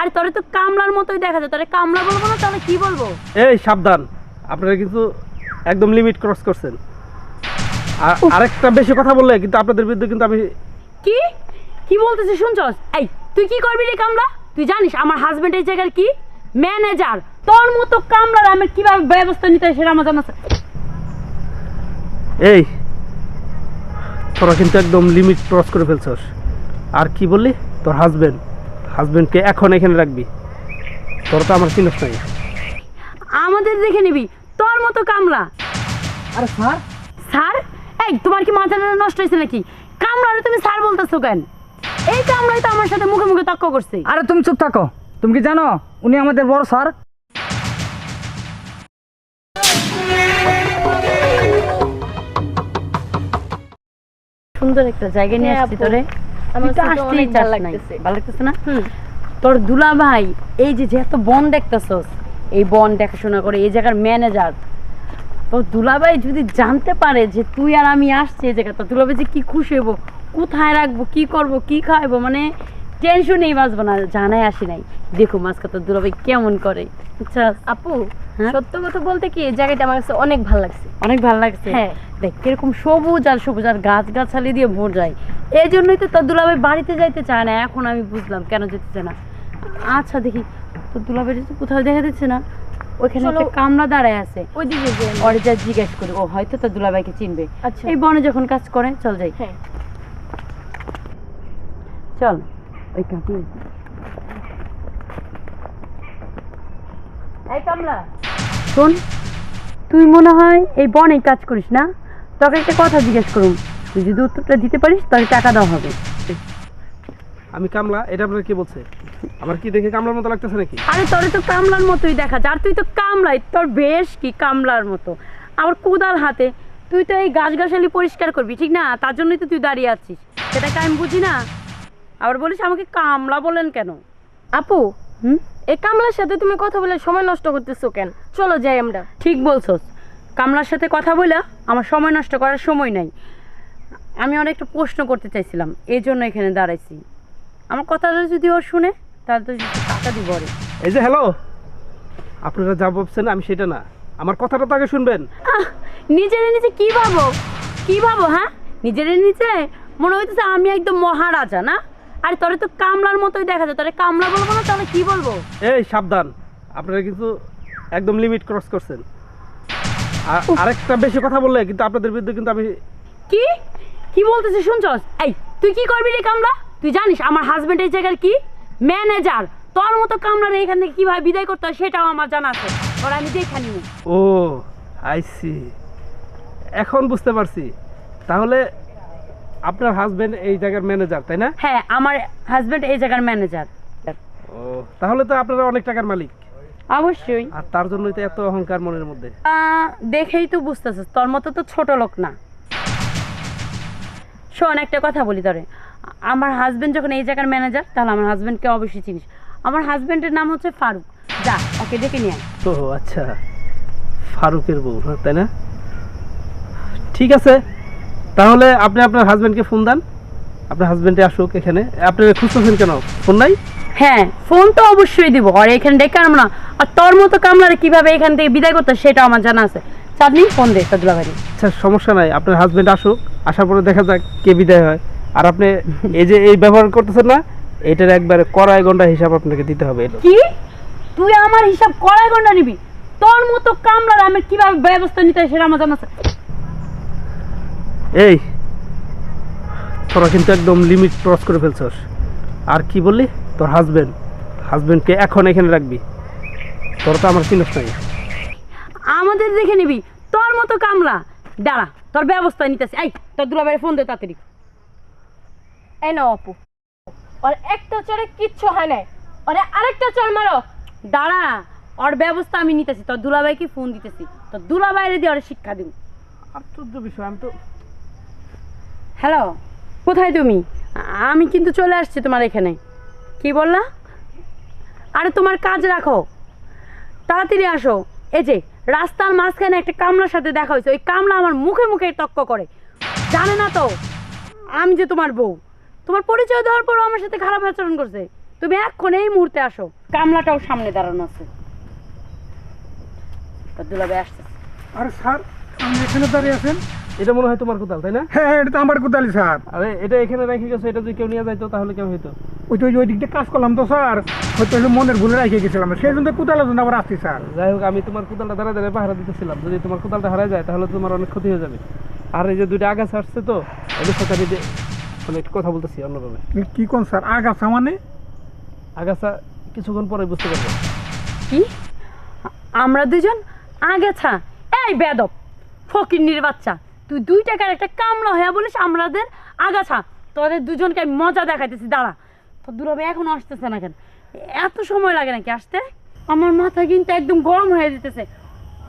আরে তোরে তো কামলার মতোই দেখা যায়। তোরে কামলা বলব না তাহলে কি বলব? এই সাবধান। আপনারা কিন্তু একদম লিমিট ক্রস করছেন। আর আরেকটা বেশি কথা বললে কিন্তু আপনাদের বিরুদ্ধে কিন্তু আমি কি? কি বলতেছিস শুনছস? এই তুই কি করবি রে কামলা? তুই জানিস আমার হাজবেন্ড এই জায়গার কি? ম্যানেজার তোর মতো কামলার আমি কীভাবে ব্যবস্থা নিতে হয় সেটা আমার জানা আছে। এই তোরা কিন্তু একদম লিমিট ক্রস করে ফেলছস। আর কি বললি? তোর হাজবেন্ড হাজবেন্ডকে এখন এখানে রাখবি। তোর তো আমার চিনস নাই। আমাদের দেখে নিবি তোর মতো কামলা। আরে স্যার? স্যার? এই তোমার কি মাথাটা নষ্ট হয়েছে নাকি? কামলারে তুমি স্যার বলতেছো কেন? এই কামলাই তো আমার সাথে মুখে মুখে তক্ক করছে। আরে তুমি চুপ থাকো। তুমি কি জানো? উনি আমাদের বড় স্যার। সুন্দর একটা জায়গা নিয়ে হ্যাঁ, আসছি তোরে। তো তো ভালো লাগতেছে। না তোর দুলা ভাই এই যে যেহেতু বন দেখতেছস এই বন দেখাশোনা করে এই জায়গার ম্যানেজার তোর দুলাভাই যদি জানতে পারে যে তুই আর আমি আসছি এই জায়গাটা দুলাভাই যে কি খুশি হব কোথায় রাখব কি করব কি খাওয়াবো মানে টেনশনেই বাঁচবো না জানাই আসি নাই দেখো মাঝকে তোর দুলাভাই কেমন করে আচ্ছা আপু? সত্য কথা বলতে কি এই জায়গাটা আমার কাছে অনেক ভালো লাগছে। অনেক ভালো লাগছে? হ্যাঁ। দেখ কীরকম সবুজ আর সবুজ আর গাছ গাছালি দিয়ে ভোর যায়। এই জন্যই তো তোর দুলাভাই বাড়িতে যাইতে চায় না এখন আমি বুঝলাম কেন যেতে চায় না। আচ্ছা দেখি তোর দুলাভাই তো কোথাও দেখা দিচ্ছে না ওইখানে। একটা কামলা দাঁড়ায় আছে। ওরে যা জিজ্ঞেস করি ও হয়তো তোর দুলাভাইকে চিনবে। আচ্ছা। এই বনে যখন কাজ করে চল যাই। হ্যাঁ। চল ওই এই কামলা। শোন তুই মনে হয় এই বনে কাজ করিস না? তোকে একটা কথা জিজ্ঞেস করুন তুই যদি উত্তরটা দিতে পারিস তাহলে টাকা দেওয়া হবে। আমি কামলা এটা আপনার কি বলছে? আমার কি দেখে কামলার মতো লাগতেছে নাকি? আরে তোরে তো কামলার মতোই দেখা যায় আর তুই তো কামলাই তোর বেশ কি কামলার মতো। আবার কোদাল হাতে তুই তো এই গাছ গাছালি পরিষ্কার করবি ঠিক না? তার জন্যই তো তুই দাঁড়িয়ে আছিস। সেটাকে আমি বুঝি না। আবার বলিস আমাকে কামলা বলেন কেন? আপু হুম? এই কামলার সাথে তুমি কথা বলে সময় নষ্ট করতেছো কেন? চলো যাই আমরা। ঠিক বলছস। কামলার সাথে কথা বলে আমার সময় নষ্ট করার সময় নাই। আমি অনেকটা প্রশ্ন করতে চাইছিলাম এই জন্য এখানে দাঁড়াইছি। আমার কথাটা যদি ওর শুনে তাহলে তো টাকা দিব। এই যে হ্যালো? আপনারা যা ভাবছেন আমি সেটা না। আমার কথাটা তো আগে শুনবেন। নিজেরে নিজে কি ভাবো? কি ভাবো হ্যাঁ? নিজের নিজে মনে হইতেছে আমি একদম মহারাজা না? আর তোরে তো কামলার মতোই দেখা যায়। তোরে কামলা বলব না তাহলে কি বলব? এই সাবধান। আপনারা কিন্তু একদম লিমিট ক্রস করছেন। আর আরেকটা বেশি কথা বললে কিন্তু আপনাদের বিরুদ্ধে কিন্তু আমি কি? কি বলতেছিস শুনছস? এই তুই কি করবি রে কামলা? তুই জানিস আমার হাজবেন্ড এই জায়গার কি? ম্যানেজার তোর মতো কামলার এখান থেকে কীভাবে বিদায় করতে হয় সেটাও আমার জানা আছে। ওরা আমি দেখে নিব। ও আইসি এখন বুঝতে পারছি। তাহলে আপনার হাজবেন্ড এই জায়গার ম্যানেজার তাই না? হ্যাঁ আমার হাজবেন্ড এই জায়গার ম্যানেজার ও তাহলে তো আপনারা অনেক টাকার মালিক। অবশ্যই। আর তার জন্যই তো এত অহংকার মনের মধ্যে। দেখেই তো বুঝতেছিস তোর মতো তো ছোট লোক না। শোন একটা কথা বলি তোরে। আমার হাজবেন্ড যখন এই জায়গার ম্যানেজার তাহলে আমার হাজবেন্ডকে অবশ্যই চিনিস। আমার হাজবেন্ডের নাম হচ্ছে ফারুক। যা ওকে ডেকে নিয়ে ও আচ্ছা। ফারুকের বউ তাই না? ঠিক আছে। তাহলে আপনি আপনার হাজবেন্ডকে ফোন দেন। আপনার হাজবেন্ডে আসুক এখানে। আপনি খুঁজতেছেন কেন? ফোন নাই? হ্যাঁ ফোন তো অবশ্যই দিব। আর এখানে ডেকে আনব না। আর তোর মতো কামলারে কীভাবে এখান থেকে বিদায় করতে সেটা আমার জানা আছে। চাঁদনি ফোন দে সদুলা ভাই আচ্ছা সমস্যা নাই। আপনার হাজবেন্ড আসুক আসার পরে দেখা যাক কে বিদায় হয়। আর আপনি এই যে এই ব্যবহার করতেছেন না এটার একবারে কড়াই গন্ডা হিসাব আপনাকে দিতে হবে। কি? তুই আমার হিসাব কড়াই গন্ডা নিবি? তোর মতো কামলার আমি কীভাবে ব্যবস্থা নিতে সেটা আমার জানা আছে। এই তোরা কিন্তু একদম লিমিট ক্রস করে ফেলছস। আর কি বললি? তোর হাজবেন্ড হাজবেন্ডকে এখন এখানে রাখবি। তোর তো আমার চিনস নাই। আমাদের দেখে নিবি। তোর মতো কামলা। দাঁড়া তোর ব্যবস্থা নিতেছি। এই তোর দুলাভাইয়ের ফোন দে তাড়াতাড়ি। এই নাও আপু আর একটা চড়ে কিচ্ছু হয় নাই। আরে আরেকটা চড় মারো। দাঁড়া ওর ব্যবস্থা আমি নিতেছি। তোর দুলাভাইকে ফোন দিতেছি। তোর দুলাভাইরে দিয়ে ওর শিক্ষা দিব। আশ্চর্য বিষয় আমি তো হ্যালো, কোথায় তুমি? আমি কিন্তু চলে আসছি তোমার এখানে। কি বললা? আরে তোমার কাজ রাখো। তাড়াতাড়ি আসো। এই যে, রাস্তার মাঝখানে একটা কামলার সাথে দেখা হয়েছে। ওই কামলা আমার মুখে মুখে তক্ক করে। জানে না তো, আমি যে তোমার বউ। তোমার পরিচয় দেওয়ার পরও আমার সাথে খারাপ আচরণ করছে। তুমি এক্ষণ এই মুহূর্তে আসো। কামলাটাও সামনে দাঁড়ানো আছে। তা দুলাভাই আসতেছে আরে স্যার, আপনি এখানে দাঁড়িয়ে আছেন? এটা মনে হয় তোমার কোথাও তাই না? হ্যাঁ এটা তো আমার কোদালি স্যার। আরে এটা এখানে রেখে গেছো এটা যদি কেউ নিয়ে যাইতো তাহলে কেউ হইতো? ওই তো ওই দিক দিয়ে কাজ করলাম তো স্যার। হয়তো মনের ভুলে রেখে গেছিলাম। সেই জন্য কোদালের জন্য আবার আসছি স্যার। যাই হোক আমি তোমার কোদালটা দাঁড়া দাঁড়িয়ে পাহারা দিতেছিলাম। যদি তোমার কোদালটা হারায় যায় তাহলে তোমার অনেক ক্ষতি হয়ে যাবে। আর এই যে দুইটা আগাছা আসছে তো এদের সাথে আমি মানে একটু কথা বলতেছি অন্যভাবে। কি কোন স্যার? আগাছা মানে? আগাছা কিছুক্ষণ পরে বুঝতে পারবে। কি? আমরা দুজন আগাছা? এই বেদব ফকিন্নির বাচ্চা। তুই দুই টাকার একটা কামলা হয়ে বলিস আমাদের আগাছা। তোদের দুজনকে আমি মজা দেখাইতেছি দাঁড়া। তো দুলাভাই এখন আসতেছে না কেন? এত সময় লাগে নাকি আসতে? আমার মাথা কিন্তু একদম গরম হয়ে যেতেছে।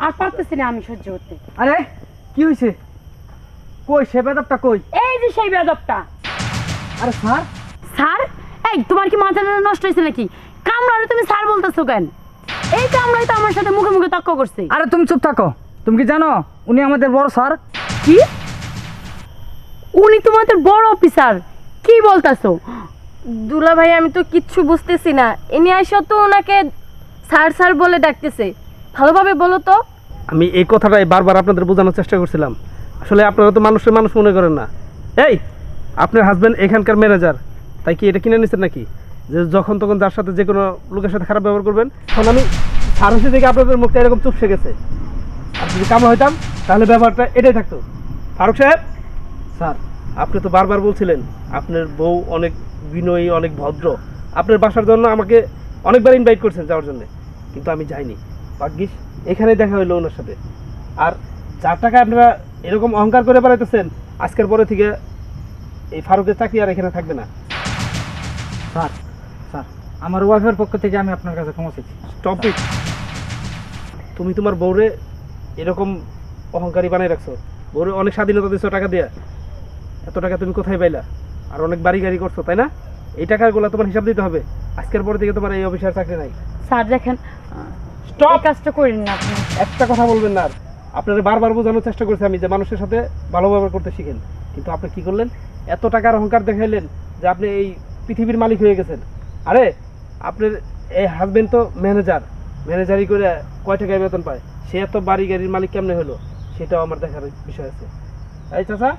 আর পারতেছি না আমি সহ্য করতে। আরে কি হয়েছে কই সে বেদবটা কই? এই যে সেই বেদবটা। আরে স্যার? স্যার এই তোমার কি মাথাটা নষ্ট হয়েছে নাকি? কামড়ারে তুমি স্যার বলতেছো কেন? এই কামড়াই তো আমার সাথে মুখে মুখে তক্ক করছে। আরে তুমি চুপ থাকো। তুমি কি জানো? উনি আমাদের বড় স্যার। কি? উনি তোমাদের বড় অফিসার। কি বলতাছো? দুলা ভাই আমি তো কিচ্ছু বুঝতেছি না। ইনি আইসা তো ওনাকে স্যার স্যার বলে ডাকতেছে। ভালোভাবে বলো তো। আমি এই কথাটাই বারবার আপনাদের বোঝানোর চেষ্টা করছিলাম। আসলে আপনারা তো মানুষের মানুষ মনে করেন না। এই আপনার হাজব্যান্ড এখানকার ম্যানেজার তাই কি এটা কিনে নিচ্ছেন নাকি? যে যখন তখন যার সাথে যে কোনো লোকের সাথে খারাপ ব্যবহার করবেন তখন আমি সারসি থেকে আপনাদের মুখটা এরকম চুপসে গেছে। যদি কামড়া হইতাম তাহলে ব্যবহারটা এটাই থাকতো। ফারুক সাহেব? স্যার। আপনি তো বারবার বলছিলেন আপনার বউ অনেক বিনয়ী অনেক ভদ্র। আপনার বাসার জন্য আমাকে অনেকবার ইনভাইট করছেন যাওয়ার জন্য। কিন্তু আমি যাইনি। ভাগ্যিস এখানে দেখা হইল ওনার সাথে। আর যার টাকা আপনারা এরকম অহংকার করে বেড়াইতেছেন আজকের পরে থেকে এই ফারুকের চাকরি আর এখানে থাকবে না। স্যার স্যার আমার ওয়াইফের পক্ষ থেকে আমি আপনার কাছে ক্ষমা চাইছি টপিক তুমি তোমার বউরে এরকম অহংকারী বানাই রাখছো। বউরে অনেক স্বাধীনতা দিছো টাকা দিয়া। এত টাকা তুমি কোথায় পাইলা? আর অনেক বাড়ি গাড়ি করছ তাই না? এই টাকাগুলো তোমার হিসাব দিতে হবে। আজকের পর থেকে তোমার এই অফিসার চাকরি নাই। স্যার দেখেন! এই কাজটা করেন না আপনি। একটা কথা বলবেন না আর। আপনারা বারবার বোঝানোর চেষ্টা করছি আমি যে মানুষের সাথে ভালো ব্যবহার করতে শিখেন। কিন্তু আপনি কি করলেন? এত টাকার অহংকার দেখাইলেন যে আপনি এই পৃথিবীর মালিক হয়ে গেছেন। আরে আপনার এই হাজবেন্ড তো ম্যানেজার ম্যানেজারি করে কয় টাকায় বেতন পায়? সে এত বাড়ি গাড়ির মালিক কেমনে হলো? সেটাও আমার দেখার বিষয় আছে। এই চাচা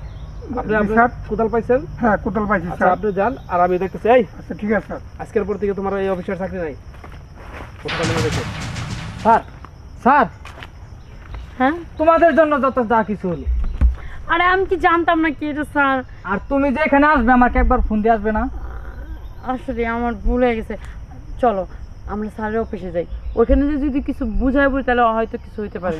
আপনি আপনার কোদাল পাইছেন? হ্যাঁ কোদাল পাইছি আচ্ছা স্যার। আপনি যান আর আমি দেখতেছি এই। আচ্ছা ঠিক আছে স্যার। আজকের পর থেকে তোমার এই অফিসার চাকরি নাই। Sir sir. হ্যাঁ? তোমাদের জন্য যত যা কিছু হলো। আরে আমি কি জানতাম না কি এটা স্যার? আর তুমি যে এখানে আসবে আমাকে একবার ফোন দিয়ে আসবে না? আসলে আমার ভুল হয়ে গেছে। চলো আমরা স্যারের অফিসে যাই। ওখানে যদি কিছু বুঝায় বলি তাহলে হয়তো কিছু হইতে পারে।